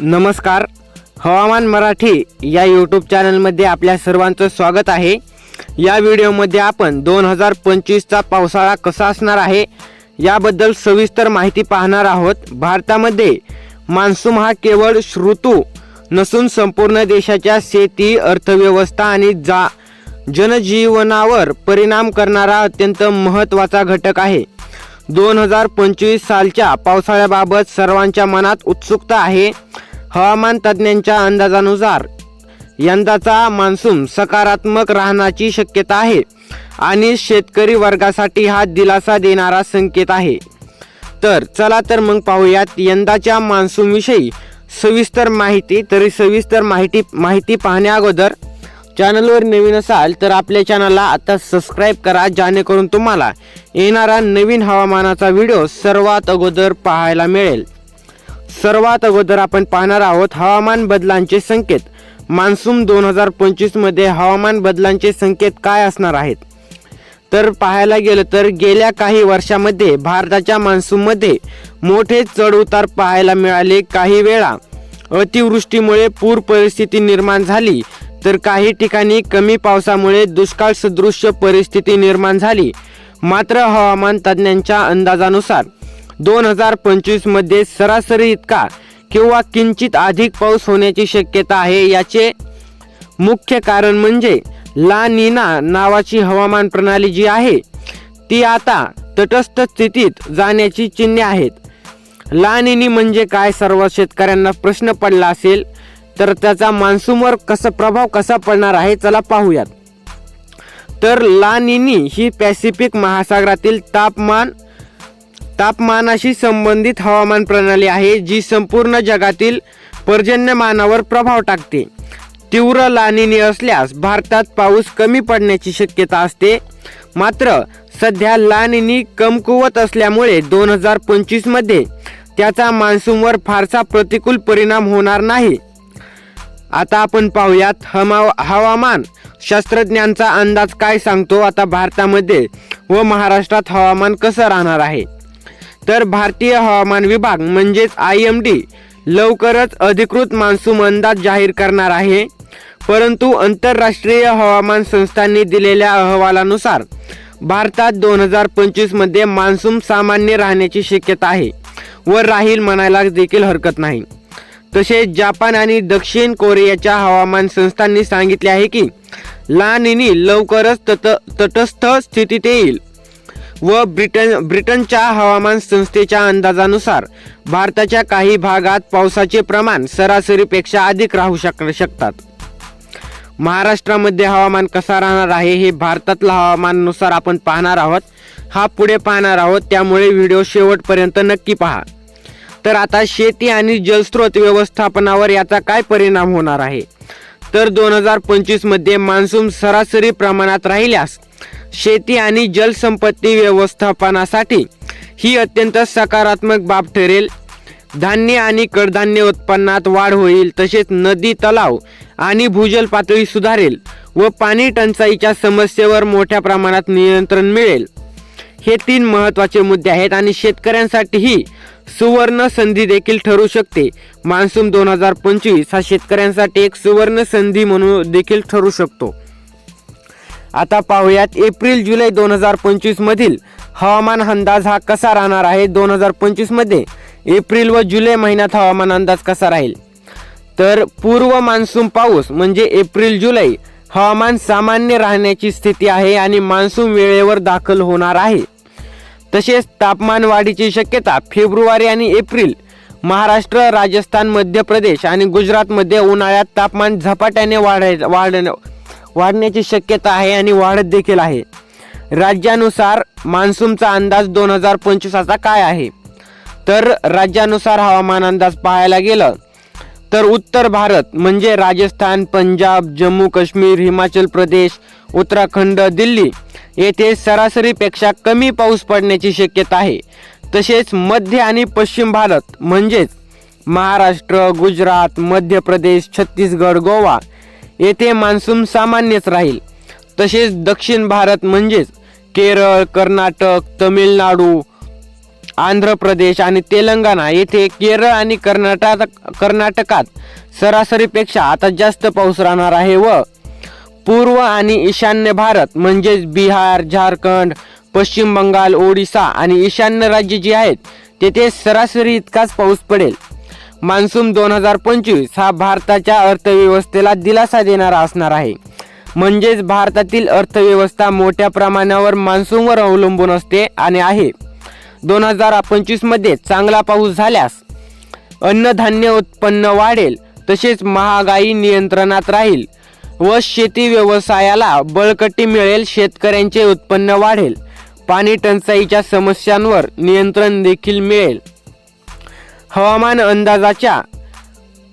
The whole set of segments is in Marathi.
नमस्कार. हवामान मराठी या यूट्यूब चॅनलमध्ये आपल्या सर्वांचं स्वागत आहे. या व्हिडिओमध्ये आपण दोन हजार पंचवीसचा पावसाळा कसा असणार आहे याबद्दल सविस्तर माहिती पाहणार आहोत. भारतामध्ये मान्सून हा केवळ श्रुतू नसून संपूर्ण देशाच्या शेती अर्थव्यवस्था आणि जा जनजीवनावर परिणाम करणारा अत्यंत महत्त्वाचा घटक आहे. दोन हजार पंचवीस सालच्या पावसाळ्याबाबत सर्वांच्या मनात उत्सुकता आहे. हवामान तज्ज्ञांच्या अंदाजानुसार यंदाचा मान्सून सकारात्मक राहण्याची शक्यता आहे आणि शेतकरी वर्गासाठी हा दिलासा देणारा संकेत आहे. तर चला तर मग पाहूयात यंदाच्या मान्सूनविषयी सविस्तर माहिती. तरी सविस्तर माहिती माहिती पाहण्या अगोदर चॅनलवर नवीन असाल तर आपल्या चॅनलला आता सबस्क्राईब करा जेणेकरून तुम्हाला येणारा नवीन हवामानाचा व्हिडिओ सर्वात अगोदर पाहायला मिळेल. सर्वात अगोदर आपण पाहणार आहोत हवामान बदलांचे संकेत. मान्सून दोन हजार पंचवीसमध्ये हवामान बदलांचे संकेत काय असणार आहेत? तर पाहायला गेलं तर गेल्या काही वर्षामध्ये भारताच्या मान्सूनमध्ये मोठे चढउतार पाहायला मिळाले काही वेळा. अतिवृष्टीमुळे पूर परिस्थिती निर्माण झाली तर काही ठिकाणी कमी पावसामुळे दुष्काळ सदृश्य परिस्थिती निर्माण झाली. मात्र हवामान तज्ज्ञांच्या अंदाजानुसार दोन हजार पंचवीसमध्ये सरासरी इतका किंवा किंचित अधिक पाऊस होण्याची शक्यता आहे. याचे मुख्य कारण म्हणजे ला निना नावाची हवामान प्रणाली जी आहे ती आता तटस्थ स्थितीत जाण्याची चिन्हे आहेत. ला निनी म्हणजे काय? सर्व शेतकऱ्यांना प्रश्न पडला असेल तर त्याचा मान्सूनवर कसा प्रभाव कसा पडणार आहे चला पाहूयात. तर ला निनी ही पॅसिफिक महासागरातील तापमान तापमानाशी संबंधित हवामान प्रणाली आहे जी संपूर्ण जगातील पर्जन्यमानावर प्रभाव टाकते. तीव्र लानिनी असल्यास भारतात पाऊस कमी पडण्याची शक्यता असते. मात्र सध्या लानिनी कमकुवत असल्यामुळे दोन हजार पंचवीसमध्ये त्याचा मान्सूनवर फारसा प्रतिकूल परिणाम होणार नाही. आता आपण पाहूयात हमा हवामान शास्त्रज्ञांचा अंदाज काय सांगतो आता भारतामध्ये व महाराष्ट्रात हवामान कसं राहणार आहे? तर भारतीय हवामान विभाग म्हणजेच आय एम डी लवकरच अधिकृत मान्सून अंदाज जाहीर करणार आहे. परंतु आंतरराष्ट्रीय हवामान संस्थांनी दिलेल्या अहवालानुसार भारतात दोन हजार पंचवीसमध्ये मान्सून सामान्य राहण्याची शक्यता आहे व राहील म्हणायला देखील हरकत नाही. तसेच जपान आणि दक्षिण कोरियाच्या हवामान संस्थांनी सांगितले आहे की लानिनी लवकरच तट तटस्थ स्थितीत येईल. व ब्रिटन ब्रिटनच्या हवामान संस्थेच्या अंदाजानुसार भारताच्या काही भागात पावसाचे प्रमाण सरासरीपेक्षा अधिक राहू शक शकतात. महाराष्ट्रामध्ये हवामान कसा राहणार आहे हे भारतातल्या हवामानानुसार आपण पाहणार आहोत. हा पुढे पाहणार आहोत त्यामुळे व्हिडिओ शेवटपर्यंत नक्की पहा. तर आता शेती आणि जलस्रोत व्यवस्थापनावर याचा काय परिणाम होणार आहे? तर दोन हजार पंचवीसमध्ये मान्सून सरासरी प्रमाणात राहिल्यास शेती आणि जलसंपत्ती व्यवस्थापनासाठी ही अत्यंत सकारात्मक बाब ठरेल. धान्य आणि कडधान्य उत्पन्नात वाढ होईल तसेच नदी तलाव आणि भूजल पातळी सुधारेल व पाणी टंचाईच्या समस्येवर मोठ्या प्रमाणात नियंत्रण मिळेल. हे तीन महत्त्वाचे मुद्दे आहेत आणि शेतकऱ्यांसाठीही सुवर्ण संधी देखील ठरू शकते. मान्सून दोन हजार पंचवीस हा शेतकऱ्यांसाठी एक सुवर्ण संधी म्हणून देखील ठरू शकतो. आता पाहूयात एप्रिल जुलै दोन हजार पंचवीस मधील हवामान अंदाज हा कसा राहणार आहे दोन हजार पंचवीसमध्ये? एप्रिल व जुलै महिन्यात हवामान अंदाज कसा राहील? तर पूर्व मान्सून पाऊस म्हणजे एप्रिल जुलै हवामान सामान्य राहण्याची स्थिती आहे आणि मान्सून वेळेवर दाखल होणार आहे. तसेच तापमान वाढीची शक्यता फेब्रुवारी आणि एप्रिल. महाराष्ट्र राजस्थान मध्य प्रदेश आणि गुजरातमध्ये उन्हाळ्यात तापमान झपाट्याने वाढाय वाढ वाढण्याची शक्यता आहे आणि वाढत देखील आहे. राज्यानुसार मान्सूनचा अंदाज दोन हजार पंचवीसाचा काय आहे? तर राज्यानुसार हवामान अंदाज पाहायला गेलं तर उत्तर भारत म्हणजे राजस्थान पंजाब जम्मू काश्मीर हिमाचल प्रदेश उत्तराखंड दिल्ली येथे सरासरीपेक्षा कमी पाऊस पडण्याची शक्यता आहे. तसेच मध्य आणि पश्चिम भारत म्हणजेच महाराष्ट्र गुजरात मध्य प्रदेश छत्तीसगड गोवा येथे मान्सून सामान्यच राहील. तसेच दक्षिण भारत म्हणजेच केरळ कर्नाटक तमिळनाडू आंध्र प्रदेश आणि तेलंगणा येथे केरळ आणि कर्नाटक कर्नाटकात सरासरीपेक्षा आता जास्त पाऊस राहणार आहे व पूर्व आणि ईशान्य भारत म्हणजेच बिहार झारखंड पश्चिम बंगाल ओडिसा आणि ईशान्य राज्य जी आहेत तेथे सरासरी इतकाच पाऊस पडेल. मान्सून दोन हजार पंचवीस हा भारताच्या अर्थव्यवस्थेला दिलासा देणारा असणार आहे. म्हणजेच भारतातील अर्थव्यवस्था मोठ्या प्रमाणावर मान्सूनवर अवलंबून असते आणि आहे. दोन हजार पंचवीसमध्ये चांगला पाऊस झाल्यास अन्नधान्य उत्पन्न वाढेल तसेच महागाई नियंत्रणात राहील. व शेती व्यवसायाला बळकटी मिळेल शेतकऱ्यांचे उत्पन्न वाढेल. पाणी टंचाईच्या समस्यांवर नियंत्रण देखील मिळेल. हवामान अंदाजाच्या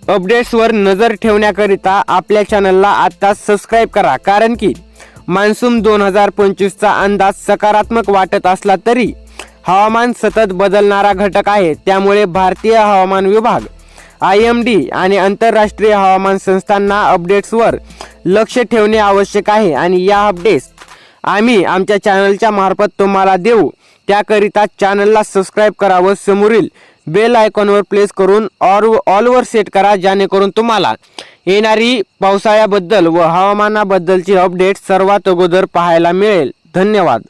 अपडेट्सवर नजर ठेवण्याकरिता आपल्या चॅनलला आत्ता सबस्क्राईब करा कारण की मान्सून दोन हजार पंचवीसचा अंदाज सकारात्मक वाटत असला तरी हवामान सतत बदलणारा घटक आहे. त्यामुळे भारतीय हवामान विभाग आय एम डी आणि आंतरराष्ट्रीय हवामान संस्थांना अपडेट्सवर लक्ष ठेवणे आवश्यक आहे. आणि या अपडेट्स आम्ही आमच्या चॅनलच्या मार्फत तुम्हाला देऊ. त्याकरिता चॅनलला सबस्क्राईब करा व समोरील बेल आयकॉनवर प्लेस करून ऑर ऑलवर सेट करा जेणेकरून तुम्हाला येणारी पावसाळ्याबद्दल व हवामानाबद्दलची अपडेट सर्वात अगोदर पाहायला मिळेल. धन्यवाद.